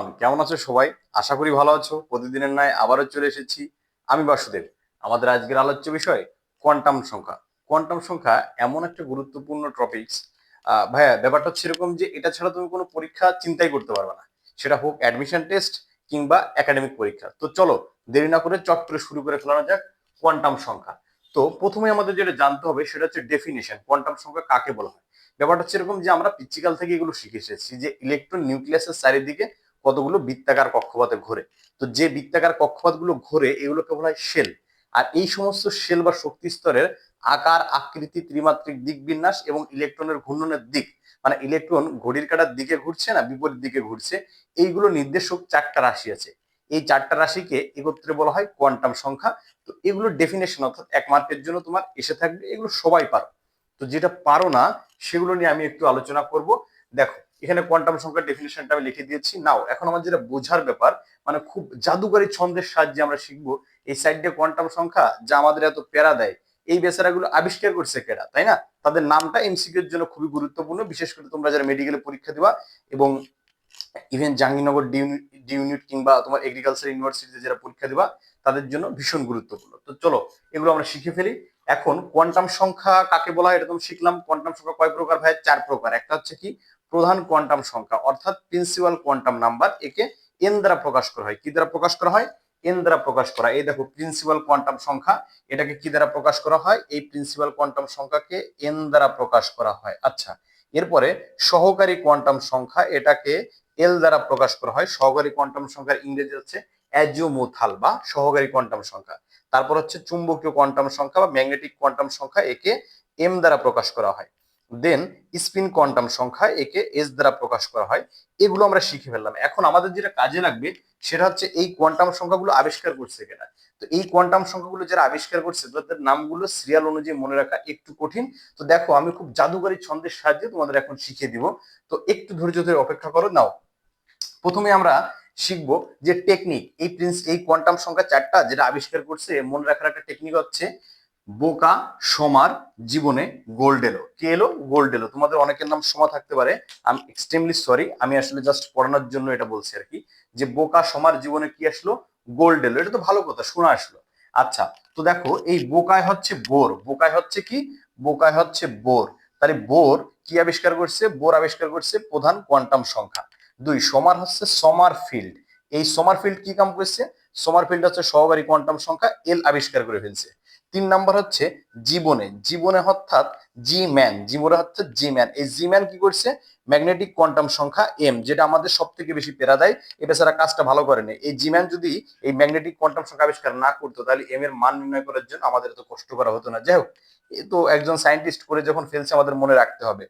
Everyone কেমন আছো সবাই? আশা করি ভালো আছো। প্রতিদিনের ন্যায় আবারও চলে এসেছি আমি বাসুদেব। আমাদের আজকের আলোচ্য বিষয় কোয়ান্টাম সংখ্যা। কোয়ান্টাম সংখ্যা এমন একটা গুরুত্বপূর্ণ টপিকস ভাইয়া, ব্যাপারটা হচ্ছে এরকম যে এটা ছাড়া তুমি কোনো পরীক্ষা চিন্তাই করতে পারবে না। সেটা হোক অ্যাডমিশন টেস্ট কিংবা একাডেমিক পরীক্ষা। তো চলো, দেরি না করে চট করে শুরু করে ফেলানো যাক কোয়ান্টাম সংখ্যা। তো প্রথমে আমাদের যেটা জানতে হবে সেটা হচ্ছে ডেফিনেশন কোয়ান্টাম সংখ্যা কাকে বলা হয়? ব্যাপারটা হচ্ছে এরকম যে আমরা পিচ্চিকাল থেকে এগুলো শিখে এসেছি যে ইলেকট্রন নিউক্লিয়াসের চারিদিকে কতগুলো বৃত্তাকার কক্ষপথে ঘোরে। তো যে বৃত্তাকার কক্ষপথগুলো ঘোরে, এগুলোকে বলা হয় শেল। আর এই সমস্ত শেল বা শক্তি স্তরের আকার, আকৃতি, ত্রিমাত্রিক দিক বিন্যাস এবং ইলেকট্রনের ঘূর্ণনের দিক মানে ইলেকট্রন ঘড়ির কাটার দিকে ঘুরছে না, বিপরীত দিকে ঘুরছে, এইগুলো নির্দেশক চারটা রাশি আছে। এই চারটা রাশিকে একত্রে বলা হয় কোয়ান্টাম সংখ্যা। তো এগুলো ডেফিনেশন অর্থাৎ এক মার্কের জন্য তোমার এসে থাকবে, এগুলো সবাই পারো। তো যেটা পারো না, সেগুলো নিয়ে আমি একটু আলোচনা করব। দেখো এখানে কোয়ান্টাম সংখ্যার ডেফিনেশনটা আমি লিখে দিয়েছি। নাও এখন আমার যেটা বোঝার ব্যাপার মানে খুব জাদুকারী ছন্দের সাহায্যে আমরা শিখব এই সাইডে কোয়ান্টাম সংখ্যা যা আমাদের এত প্যারা দেয়। এই বেচারাগুলো আবিষ্কার করছে কেরা তাই না? তাদের নামটা এমসিকিউর জন্য খুবই গুরুত্বপূর্ণ, বিশেষ করে তোমরা যারা মেডিকেলে পরীক্ষা দিবা এবং ইভেন জাহাঙ্গীরনগর ডি ইউনিট কিংবা তোমার এগ্রিকালচার ইউনিভার্সিটিতে যারা পরীক্ষা দিবা, তাদের জন্য ভীষণ গুরুত্বপূর্ণ। তো চলো, এগুলো আমরা শিখে ফেলি। এখন কোয়ান্টাম সংখ্যা কাকে বলা হয় এটা তুমি শিখলাম। কোয়ান্টাম সংখ্যা কয় প্রকার ভাই? চার প্রকার। একটা হচ্ছে কি? প্রধান কোয়ান্টাম সংখ্যা, অর্থাৎ প্রিন্সিপাল কোয়ান্টাম নাম্বার একে এন দ্বারা প্রকাশ করা হয়। কি দ্বারা প্রকাশ করা হয়? এন দ্বারা প্রকাশ করা। এই দেখো, প্রিন্সিপাল কোয়ান্টাম সংখ্যা, এটাকে কি দ্বারা প্রকাশ করা হয়? এই প্রিন্সিপাল কোয়ান্টাম সংখ্যাকে এন দ্বারা প্রকাশ করা হয়। আচ্ছা এরপরে সহকারী কোয়ান্টাম সংখ্যা, এটাকে এল দ্বারা প্রকাশ করা হয়। সহকারী কোয়ান্টাম সংখ্যার ইংরেজি হচ্ছে অ্যাজোমোথাল বা সহকারী কোয়ান্টাম সংখ্যা। তারপর হচ্ছে চুম্বকীয় কোয়ান্টাম সংখ্যা বা ম্যাগনেটিক কোয়ান্টাম সংখ্যা একে এম দ্বারা প্রকাশ করা হয়। দেন স্পিন কোয়ান্টাম সংখ্যা একে এস দ্বারা প্রকাশ করা হয়। এগুলো আমরা শিখে ফেললাম। এখন আমাদের যেটা কাজে লাগবে, সেটা হচ্ছে এই কোয়ান্টাম সংখ্যাগুলো আবিষ্কার করছে কেনা। তো এই কোয়ান্টাম সংখ্যাগুলো যারা আবিষ্কার করছে, তাদের নামগুলো সিরিয়াল অনুযায়ী মনে রাখা একটু কঠিন। তো দেখো, আমি খুব জাদুকারী ছন্দের সাহায্যে তোমাদের এখন শিখিয়ে দিব। তো একটু ধৈর্য ধরে অপেক্ষা করো, নাও। প্রথমে আমরা শিখব যে টেকনিক এই প্রিন্স এই কোয়ান্টাম সংখ্যা চারটা যেটা আবিষ্কার করছে, মনে রাখার একটা টেকনিক হচ্ছে বোকা, সমার, জীবনে গোল্ড এলো। কে এলো? গোল্ড এলো। তোমাদের অনেকের নাম সমা থাকতে পারে। আমি এক্সট্রিমলি সরি আমি আসলে জাস্ট পড়ানোর জন্য এটা বলছি আর কি। যে বোকা, সমার, জীবনে কি আসলো? গোল্ড এলো। এটা তো ভালো কথা, শোনা আসলো। আচ্ছা তো দেখো, এই বোকায় হচ্ছে বোর। বোকায় হচ্ছে কি? বোকায় হচ্ছে বোর। তাহলে বোর কি আবিষ্কার করছে? বোর আবিষ্কার করছে প্রধান কোয়ান্টাম সংখ্যা। দুই, সমার হচ্ছে সমার ফিল্ড এই সমার ফিল্ড কি কাম করছে? সমার ফিল্ড হচ্ছে সহকারী কোয়ান্টাম সংখ্যা এল আবিষ্কার করে ফেলছে। তিন নাম্বার হচ্ছে জীবনে। জীবনে অর্থাৎ জি ম্যান জীবনে হচ্ছে জি ম্যান এই জি ম্যান কি করছে? ম্যাগনেটিক কোয়ান্টাম সংখ্যা এম যেটা আমাদের সব থেকে বেশি পেরা দেয়। এটা ছাড়া কাজটা ভালো করেনি এই জি ম্যান যদি এই ম্যাগনেটিক কোয়ান্টাম সংখ্যা আবিষ্কার না করতো, তাহলে এম এর মান নির্ণয় করার জন্য আমাদের এত কষ্ট করা হতো না। যাই হোক, এ তো একজন সায়েন্টিস্ট করে যখন ফেলছে, আমাদের মনে রাখতে হবে।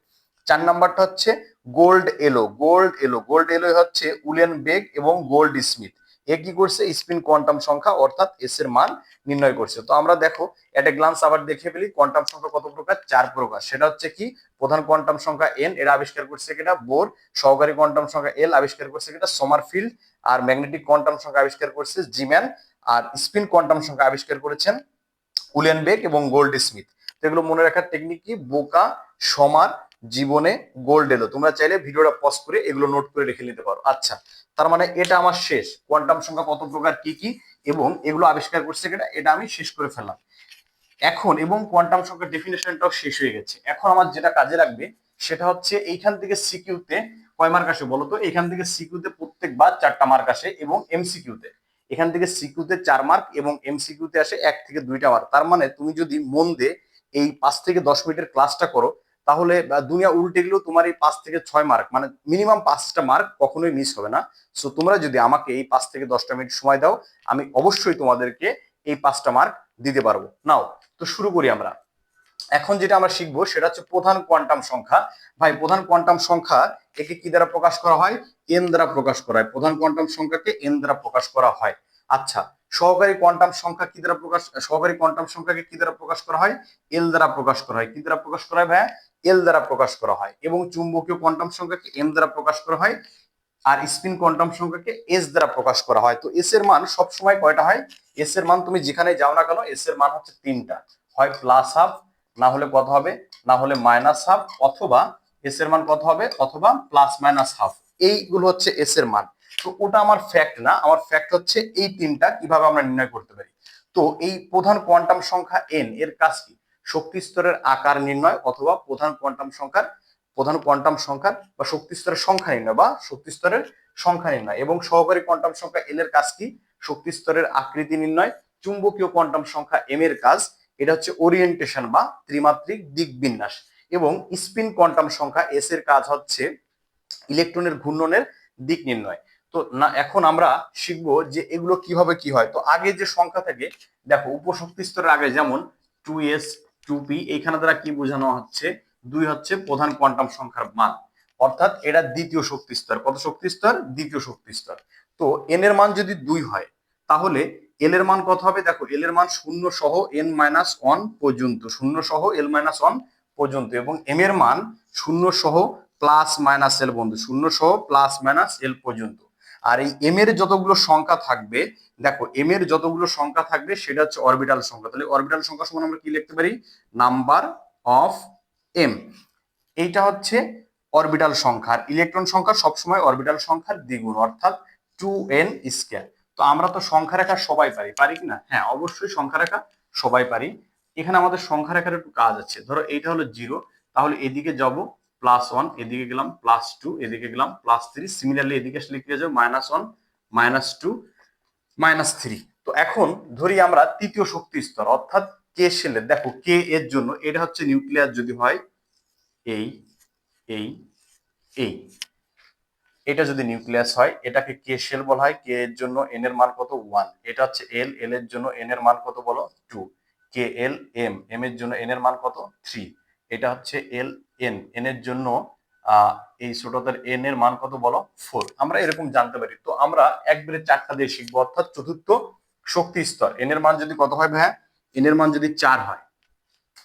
চার নাম্বারটা হচ্ছে গোল্ড এলো গোল্ড এলো গোল্ড এলো হচ্ছে উলেন বেগ এবং গোল্ড স্মিথ। এ কি করছে? স্পিন কোয়ান্টাম সংখ্যা অর্থাৎ এস এর মান নির্ণয় করছে। তো আমরা দেখো একটা গ্লান্স আবার দেখে ফেলি, কোয়ান্টাম সংখ্যা কত প্রকার? চার প্রকার। সেটা হচ্ছে কি? প্রধান কোয়ান্টাম সংখ্যা এন এরা আবিষ্কার করছে কিনা? বোর সহকারী কোয়ান্টাম সংখ্যা এল আবিষ্কার করছে কিনা? সোমারফিল্ড আর ম্যাগনেটিক কোয়ান্টাম সংখ্যা আবিষ্কার করছে জিম্যান আর স্পিন কোয়ান্টাম সংখ্যা আবিষ্কার করেছেন উলেনবেক এবং গোল্ড স্মিথ তো এগুলো মনে রাখার টেকনিক কি? বোকা, সমার জীবনে গোল্ড এলো। তোমরা চাইলে ভিডিওটা পজ করে এগুলো নোট করে রেখে নিতে পারো। আচ্ছা তার মানে এটা আমার শেষ। কোয়ান্টাম সংখ্যা কত প্রকার, কি কি, এবং এগুলো আবিষ্কার করছে কিনা, এটা আমি শেষ করে ফেললাম। এখন, এবং কোয়ান্টাম সংখ্যার ডেফিনেশনটাও শেষ হয়ে গেছে। এখন আমার যেটা কাজে লাগবে, সেটা হচ্ছে এইখান থেকে সিকিউতে কয় মার্ক আসে বলতো এখান থেকে সিকিউতে প্রত্যেকবার চারটা মার্ক আসে এবং এমসিকিউতে এখান থেকে সিকিউতে চার মার্ক এবং এমসিকিউতে আসে এক থেকে দুইটা মার্ক তার মানে তুমি যদি মন দিয়ে এই পাঁচ থেকে দশ মিনিটের ক্লাসটা করো তাহলে দুনিয়া উল্টে গেলেও তোমার এই পাঁচ থেকে ছয় মার্ক মানে মিনিমাম পাঁচটা মার্ক কখনোই মিস হবে না। সো তোমরা যদি আমাকে এই পাঁচ থেকে দশটা মিনিট সময় দাও, আমি অবশ্যই তোমাদেরকে এই পাঁচটা মার্ক দিতে পারব। নাও তো শুরু করি আমরা। এখন যেটা আমরা শিখব, সেটা হচ্ছে প্রধান কোয়ান্টাম সংখ্যা। ভাই, প্রধান কোয়ান্টাম সংখ্যা একে কি দ্বারা প্রকাশ করা হয়? এন দ্বারা প্রকাশ করা হয়। প্রধান কোয়ান্টাম সংখ্যাকে এন দ্বারা প্রকাশ করা হয়। আচ্ছা সহকারী কোয়ান্টাম সংখ্যা কি দ্বারা প্রকাশ, সহকারী কোয়ান্টাম সংখ্যাকে কি দ্বারা প্রকাশ করা হয়? এল দ্বারা প্রকাশ করা হয়। কি দ্বারা প্রকাশ করা হয় ভাইয়া? এল দ্বারা প্রকাশ করা হয় এবং চুম্বকীয় কোয়ান্টাম সংখ্যাকে এম দ্বারা প্রকাশ করা হয় আর স্পিন কোয়ান্টাম সংখ্যাকে এস দ্বারা প্রকাশ করা হয়। তো এস এর মান সব সময় কয়টা হয়? এস এর মান তুমি যেখানে যাও না কেন এস এর মান হচ্ছে তিনটা। হয় প্লাস হাফ না হলে কত হবে? না হলে মাইনাস হাফ অথবা এস এর মান কত হবে? অথবা প্লাস মাইনাস হাফ এইগুলো হচ্ছে এস এর মান। তো ওটা আমার ফ্যাক্ট না, আমার ফ্যাক্ট হচ্ছে এই তিনটা কীভাবে আমরা নির্ণয় করতে পারি? তো এই প্রধান কোয়ান্টাম সংখ্যা এন এর কাজ কি? শক্তি স্তরের আকার নির্ণয় অথবা প্রধান কোয়ান্টাম সংখ্যার, প্রধান কোয়ান্টাম সংখ্যার বা শক্তি স্তরের সংখ্যা নির্ণয় বা শক্তি স্তরের সংখ্যা নির্ণয় এবং সহকারী কোয়ান্টাম সংখ্যা এল এর কাজ কি? শক্তি স্তরের আকৃতি নির্ণয়, চুম্বকীয় কোয়ান্টাম সংখ্যা এম এর কাজ, এটা হচ্ছে ওরিয়েন্টেশন বা ত্রিমাত্রিক দিক বিন্যাস এবং স্পিন কোয়ান্টাম সংখ্যা এস এর কাজ হচ্ছে ইলেকট্রনের ঘূর্ণনের দিক নির্ণয়। তো না, এখন আমরা শিখব যে এগুলো কীভাবে কি হয়। তো আগে যে সংখ্যা থাকে, দেখো উপশক্তি স্তরের আগে যেমন টু এস টু পি এইখানে দ্বারা কি বোঝানো হচ্ছে? দুই হচ্ছে প্রধান কোয়ান্টাম সংখ্যার মান। অর্থাৎ এটা দ্বিতীয় শক্তি স্তর। কত শক্তি স্তর? দ্বিতীয় শক্তি স্তর। তো এন এর মান যদি দুই হয়, তাহলে এল এর মান কত হবে? দেখো এল এর মান শূন্য সহ এন মাইনাস ওয়ান পর্যন্ত, শূন্য সহ এল মাইনাস ওয়ান পর্যন্ত, এবং এম এর মান শূন্য সহ প্লাস মাইনাস এল বন্ধু, শূন্য সহ প্লাস মাইনাস এল পর্যন্ত। আর এই এম এর যতগুলো সংখ্যা থাকবে, দেখো এম এর যতগুলো সংখ্যা থাকবে, সেটা হচ্ছে অরবিটাল সংখ্যা। তাহলে অরবিটাল সংখ্যা সমান আমরা কি লিখতে পারি? নাম্বার অফ এম এইটা হচ্ছে অরবিটাল সংখ্যা। আর ইলেকট্রন সংখ্যা সবসময় অরবিটাল সংখ্যার দ্বিগুণ, অর্থাৎ টু এন স্কোয়ার তো আমরা তো সংখ্যা রেখা সবাই পারি পারি কি না? হ্যাঁ অবশ্যই সংখ্যা রেখা সবাই পারি। এখানে আমাদের সংখ্যা রেখার একটু কাজ আছে। ধরো, এইটা হলো জিরো তাহলে এদিকে যাব প্লাস ওয়ান এদিকে গেলাম প্লাস টু এদিকে গেলাম প্লাস থ্রি সিমিলারলি এদিকে আসলে কি হয়ে যাবে minus one minus two minus three তো এখন ধরি আমরা তৃতীয় শক্তি স্তর, অর্থাৎ কে শেলের দেখো কে এর জন্য, এটা হচ্ছে নিউক্লিয়াস যদি হয় এই এই এই এটা যদি নিউক্লিয়াস হয়, এটাকে কে শেল বলা হয়, কে এর জন্য এন এর মান কত? ওয়ান এটা হচ্ছে এল এল এর জন্য এন এর মান কত বলো? টু কে এল এম এম এর জন্য এন এর মান কত? থ্রি এটা হচ্ছে এল এন এন এর জন্য এই ছোটদের এন এর মান কত বলো? ফোর আমরা এরকম জানতে পারি। তো আমরা একবারে চারটা দিয়ে শিখব, অর্থাৎ চতুর্থ শক্তি স্তর। এন এর মান যদি কত হয় ভাইয়া? এন এর মান যদি চার হয়।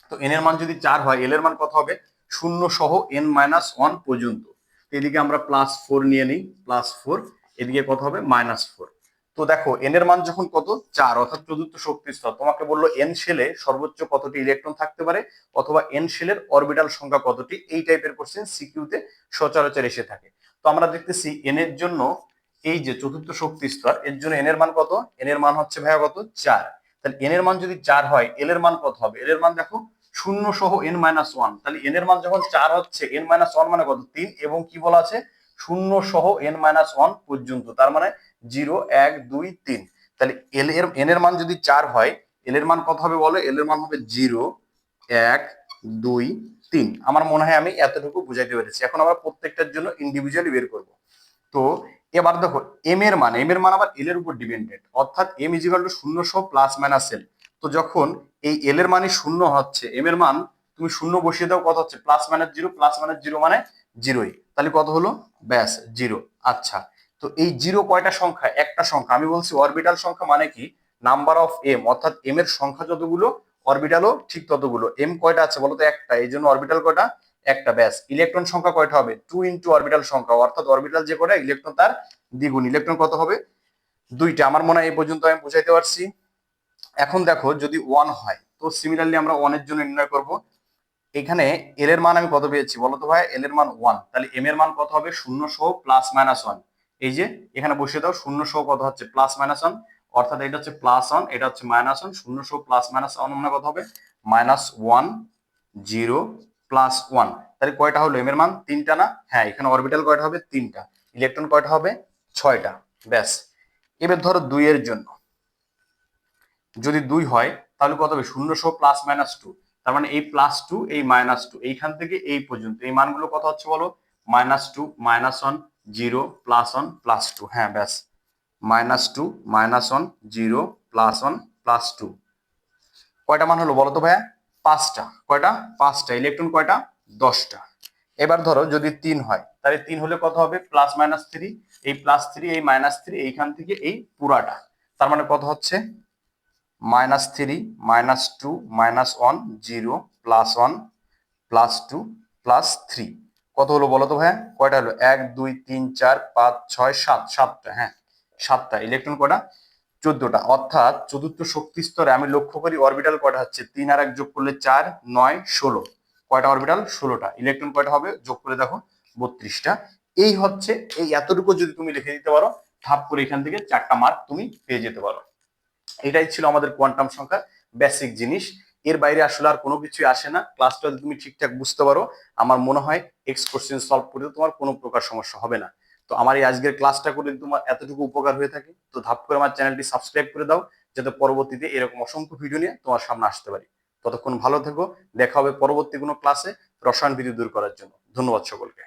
তো এন এর মান যদি চার হয় এল এর মান কত হবে? শূন্য সহ এন মাইনাস ওয়ান পর্যন্ত। এদিকে আমরা প্লাস ফোর নিয়ে নিই। প্লাস ফোর এদিকে কত হবে? মাইনাস ফোর তো দেখো এন এর মান যখন কত? চার, অর্থাৎ চতুর্থ শক্তি স্তর। তোমাকে বলল এন শেলে সর্বোচ্চ কতটি ইলেকট্রন থাকতে পারে? অথবা এন শেলের অরবিটাল সংখ্যা কতটি? এই টাইপের কোশ্চেন সিকিউতে সচরাচর এসে থাকে। তো আমরা দেখতেছি এন এর জন্য এই যে চতুর্থ শক্তি স্তর, এর জন্য এন এর মান কত? এন এর মান হচ্ছে ভাইয়া কত? চার। তাহলে এন এর মান যদি চার হয় এল এর মান কত হবে? এল এর মান দেখো, শূন্য সহ এন মাইনাস ওয়ান তাহলে এন এর মান যখন চার হচ্ছে এন মাইনাস ওয়ান মানে কত? তিন, এবং কি বলা আছে? শূন্য সহ এন মাইনাস ওয়ান পর্যন্ত। তার মানে জিরো, এক, দুই, তিন। তাহলে এল এর এন এর মান যদি চার হয় এল এর মান কত হবে বলো? এল এর মান হবে জিরো, এক, দুই, তিন। আমার মনে হয় আমি এতটুকু বুঝাইতে পেরেছি। এখন আমরা প্রত্যেকটার জন্য ইন্ডিভিজুয়ালি বের করব। তো এবার দেখো এম এর মান এম এর মান আবার এল এর উপর ডিপেন্ডেন্ট অর্থাৎ এম ইজিকাল টু শূন্য সহ প্লাস মাইনাস এল তো যখন এই এল এর মানই শূন্য হচ্ছে এম এর মান তুমি শূন্য বসিয়ে দাও, কত হচ্ছে? Plus minus zero plus minus zero মানে জিরোই। তাহলে কত হলো? ব্যাস, জিরো। আচ্ছা। তো এই জিরো কয়টা সংখ্যা? একটা সংখ্যা। আমি বলছি অরবিটাল সংখ্যা মানে কি? নাম্বার অফ এম অর্থাৎ এম এর সংখ্যা যতগুলো অরবিটালও ঠিক ততগুলো। এম কয়টা আছে বলতো? একটা। এই জন্য অরবিটাল কয়টা? একটা। ব্যাস। ইলেকট্রন সংখ্যা কয়টা হবে? টু ইন্টু অরবিটাল সংখ্যা। অর্থাৎ অরবিটাল যে কয়টা ইলেকট্রন তার দ্বিগুণ। ইলেকট্রন কত হবে? দুইটা। আমার মনে হয় এই পর্যন্ত আমি বুঝাইতে পারছি। এখন দেখো, যদি ওয়ান হয়, তো সিমিলারলি আমরা ওয়ানের জন্য নির্ণয় করব। এখানে এল এর মান আমি কত পেয়েছি? বলো তো ভাই এল এর মান ওয়ান তাহলে এম এর মান কত হবে? শূন্য সহ প্লাস মাইনাস ওয়ান এই যে, এখানে বসিয়ে দাও, শূন্য সহ কত হচ্ছে? প্লাস মাইনাস ওয়ান অর্থাৎ এটা হচ্ছে প্লাস ওয়ান এটা হচ্ছে মাইনাস ওয়ান শূন্য সহ প্লাস মাইনাস ওয়ান মানে কত হবে? Minus one zero plus one তাহলে কয়টা হলো? এম এর মান তিনটা না? হ্যাঁ এখানে অরবিটাল কয়টা হবে? তিনটা। ইলেকট্রন কয়টা হবে? ছয়টা। ব্যাস। এবার ধরো দুই এর জন্য। যদি দুই হয়, তাহলে কত হবে? শূন্য সহ প্লাস মাইনাস টু তার মানে এই প্লাস টু এই মাইনাস টু এইখান থেকে এই পর্যন্ত। এই মানগুলো কত হচ্ছে বলো? Minus two minus one zero plus one plus two. হ্যাঁ ব্যাস। Minus two, minus one, zero plus one plus two. কয়টা মান হলো বলো তো ভাইয়া? পাঁচটা। কয়টা? পাঁচটা। ইলেকট্রন কয়টা? দশটা। এবার ধরো যদি তিন হয়, তাহলে তিন হলে কত হবে? Plus minus three. এই প্লাস থ্রি, এই মাইনাস থ্রি, এইখান থেকে এই পুরাটা। তার মানে কত হচ্ছে? Minus three, minus two, minus one, zero plus one plus two plus three. কত হলো বলো তো ভাইয়া? কয়টা হলো? এক, দুই, তিন, চার, পাঁচ, ছয়, সাত। সাতটা হ্যাঁ। সাতটা। ইলেকট্রন কয়টা? চোদ্দটা। অর্থাৎ চতুর্থ শক্তি স্তরে আমি লক্ষ্য করি অরবিটাল কয়টা হচ্ছে? তিন আর এক যোগ করলে চার, নয়, ষোলো। কয়টা অরবিটাল ষোলোটা। ইলেকট্রন কয়টা হবে? যোগ করে দেখো, বত্রিশটা। এই হচ্ছে, এই এতটুকু যদি তুমি লিখে দিতে পারো, ধাপ করে এখান থেকে চারটা মার্ক তুমি পেয়ে যেতে পারো। এটাই ছিল আমাদের কোয়ান্টাম সংখ্যা বেসিক জিনিস। এর বাইরে আসলে আর কোনো কিছুই আসে না। ক্লাসটা যদি তুমি ঠিকঠাক বুঝতে পারো। আমার মনে হয় এক্স কোশ্চেন সলভ করতে তোমার কোনো প্রকার সমস্যা হবে না। তো আমার এই আজকের ক্লাসটা করে তোমার এতটুকু উপকার হয়ে থাকে। তো ধাপ করে আমার চ্যানেলটি সাবস্ক্রাইব করে দাও, যাতে পরবর্তীতে এরকম অসংখ্য ভিডিও নিয়ে তোমার সামনে আসতে পারি। ততক্ষণ ভালো থেকো। দেখা হবে পরবর্তী কোনো ক্লাসে রসায়ন বিদ্যুৎ দূর করার জন্য। ধন্যবাদ সকলকে।